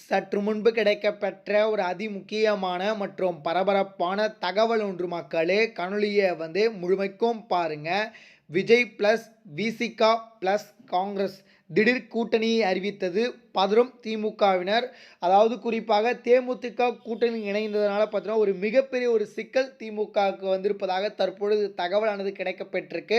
சற்று முன்பு கிடைக்கப்பெற்ற ஒரு அதிமுக்கியமான மற்றும் பரபரப்பான தகவல் ஒன்று மக்களே கணொலியை வந்து முழுமைக்கும் பாருங்க. விஜய் ப்ளஸ் விசிகா ப்ளஸ் காங்கிரஸ் திடீர் கூட்டணியை அறிவித்தது. பதரும் திமுகவினர் அதாவது குறிப்பாக தேமுதிக கூட்டணி இணைந்ததனால பார்த்தீங்கன்னா ஒரு மிகப்பெரிய ஒரு சிக்கல் திமுகவுக்கு வந்திருப்பதாக தற்பொழுது தகவலானது கிடைக்கப்பெற்றிருக்கு.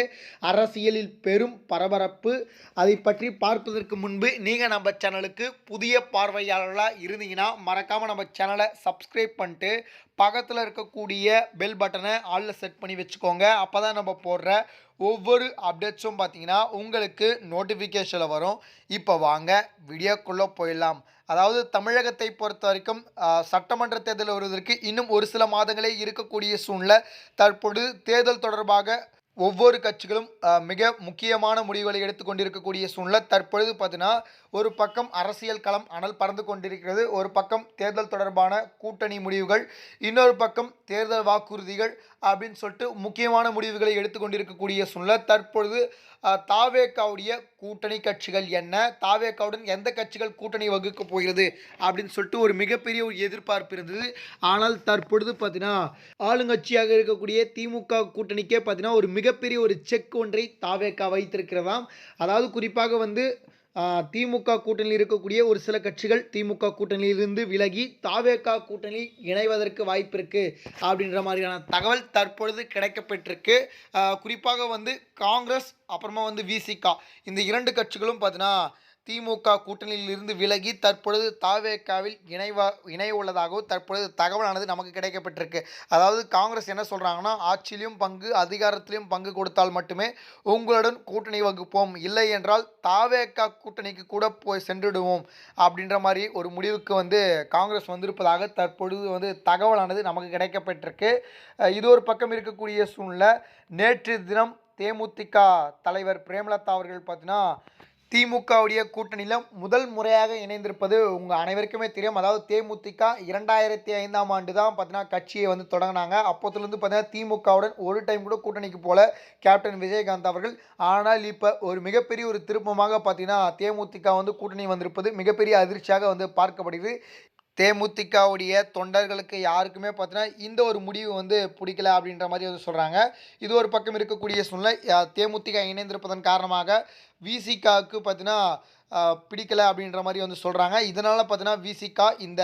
அரசியலில் பெரும் பரபரப்பு. அதை பற்றி பார்ப்பதற்கு முன்பு நீங்கள் நம்ம சேனலுக்கு புதிய பார்வையாளர்களாக இருந்தீங்கன்னா மறக்காமல் நம்ம சேனலை சப்ஸ்கிரைப் பண்ணிட்டு பக்கத்தில் இருக்கக்கூடிய பெல் பட்டனை ஆளில் செட் பண்ணி வச்சுக்கோங்க. அப்போ தான் நம்ம போடுற ஒவ்வொரு அப்டேட்ஸும் பார்த்தீங்கன்னா உங்களுக்கு நோட்டிஃபிகேஷனில் வரும். இப்போ வாங்க வீடியோக்குள்ளே போயிடலாம். அதாவது தமிழகத்தை பொறுத்த வரைக்கும் சட்டமன்ற தேர்தல் வருவதற்கு இன்னும் ஒரு சில மாதங்களே இருக்கக்கூடிய சூழ்நிலை. தற்பொழுது தேர்தல் தொடர்பாக ஒவ்வொரு கட்சிகளும் மிக முக்கியமான முடிவுகளை எடுத்துக்கொண்டிருக்கக்கூடிய சூழ்நிலை. தற்பொழுது பார்த்தீங்கன்னா ஒரு பக்கம் அரசியல் களம் அனல் பறந்து கொண்டிருக்கிறது ஒரு பக்கம் தேர்தல் தொடர்பான கூட்டணி முடிவுகள் இன்னொரு பக்கம் தேர்தல் வாக்குறுதிகள் அப்படின்னு சொல்லிட்டு முக்கியமான முடிவுகளை எடுத்துக்கொண்டிருக்கக்கூடிய சூழ்நிலை. தற்பொழுது தாவேக்காவுடைய தாவேகாவுடைய கூட்டணி கட்சிகள் என்ன? தாவேக்காவுடன் எந்த கட்சிகள் கூட்டணி வகுக்க போகிறது? அப்படின்னு சொல்லிட்டு ஒரு மிகப்பெரிய ஒரு எதிர்பார்ப்பு இருந்தது. ஆனால் தற்பொழுது பார்த்தீங்கன்னா ஆளுங்கட்சியாக இருக்கக்கூடிய திமுக கூட்டணிக்கே பார்த்தீங்கன்னா ஒரு மிகப்பெரிய ஒரு செக் ஒன்றை தாவேகா வைத்திருக்கிறதாம். அதாவது குறிப்பாக வந்து திமுக கூட்டணியில் இருக்கக்கூடிய ஒரு சில கட்சிகள் திமுக கூட்டணியிலிருந்து விலகி தாவேக்கா கூட்டணி இணைவதற்கு வாய்ப்பு இருக்குது அப்படின்ற மாதிரியான தகவல் தற்பொழுது கிடைக்கப்பட்டிருக்கு குறிப்பாக வந்து காங்கிரஸ் அப்புறமா வந்து விசிகா இந்த இரண்டு கட்சிகளும் பார்த்தீங்கன்னா திமுக கூட்டணியில் இருந்து விலகி தற்பொழுது தாவேக்காவில் இணைவா இணைய உள்ளதாகவும் தற்பொழுது தகவலானது நமக்கு கிடைக்கப்பட்டிருக்கு. அதாவது காங்கிரஸ் என்ன சொல்கிறாங்கன்னா ஆட்சியிலும் பங்கு அதிகாரத்திலும் பங்கு கொடுத்தால் மட்டுமே உங்களுடன் கூட்டணி வகுப்போம். இல்லை என்றால் தாவேக்கா கூட்டணிக்கு கூட போய் சென்றுடுவோம் அப்படின்ற மாதிரி ஒரு முடிவுக்கு வந்து காங்கிரஸ் வந்திருப்பதாக தற்பொழுது வந்து தகவலானது நமக்கு கிடைக்கப்பட்டிருக்கு. இது ஒரு பக்கம் இருக்கக்கூடிய சூழ்நிலை. நேற்று தினம் தேமுதிக தலைவர் பிரேமலதா அவர்கள் பார்த்தீங்கன்னா திமுகவுடைய கூட்டணியில் முதல் முறையாக இணைந்திருப்பது உங்கள் அனைவருக்குமே தெரியும். அதாவது தேமுதிக இரண்டாயிரத்தி ஐந்தாம் ஆண்டு தான் பார்த்தீங்கன்னா கட்சியை வந்து தொடங்கினாங்க. அப்போத்துலேருந்து பார்த்தீங்கன்னா திமுகவுடன் ஒரு டைம் கூட கூட்டணிக்கு போல கேப்டன் விஜயகாந்த் அவர்கள். ஆனால் இப்போ ஒரு மிகப்பெரிய ஒரு திருப்பமாக பார்த்தீங்கன்னா தேமுதிக வந்து கூட்டணி வந்திருப்பது மிகப்பெரிய அதிர்ச்சியாக வந்து பார்க்கப்படுகிறது. தேமுதிகவுடைய தொண்டர்களுக்கு யாருக்குமே பார்த்தீங்கன்னா இந்த ஒரு முடிவு வந்து பிடிக்கல அப்படின்ற மாதிரி வந்து சொல்கிறாங்க இது ஒரு பக்கம் இருக்கக்கூடிய சூழ்நிலை. தேமுதிக இணைந்திருப்பதன் காரணமாக விசிகாவுக்கு பார்த்தீங்கன்னா பிடிக்கலை பிடிக்கல அப்படின்ற மாதிரி வந்து சொல்கிறாங்க இதனால் பார்த்தீங்கன்னா விசிகா இந்த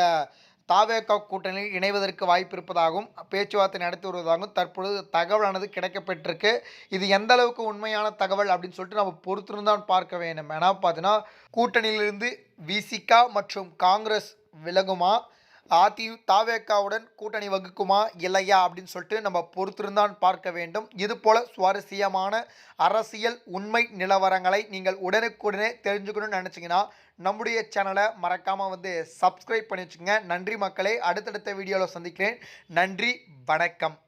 தாவேகா கூட்டணியில் இணைவதற்கு வாய்ப்பு இருப்பதாகவும் பேச்சுவார்த்தை நடத்தி வருவதாகவும் தற்பொழுது தகவலானது கிடைக்கப்பட்டிருக்கு. இது எந்த அளவுக்கு உண்மையான தகவல் அப்படின்னு சொல்லிட்டு நம்ம பொறுத்திருந்தான் பார்க்க வேண்டும். ஏன்னா பார்த்தீங்கன்னா கூட்டணியிலிருந்து விசிகா மற்றும் காங்கிரஸ் விலகுமா? அதி தாவேக்காவுடன் கூட்டணி வகுக்குமா? இல்லையா? அப்படின்னு சொல்லிட்டு நம்ம பொறுத்திருந்தான் பார்க்க வேண்டும். இது போல சுவாரஸ்யமான அரசியல் உண்மை நிலவரங்களை நீங்கள் உடனுக்குடனே தெரிஞ்சுக்கணும்னு நினச்சிங்கன்னா நம்முடைய சேனலை மறக்காமல் வந்து சப்ஸ்கிரைப் பண்ணி வச்சுங்க நன்றி மக்களே. அடுத்தடுத்த வீடியோவில் சந்திக்கிறேன். நன்றி. வணக்கம்.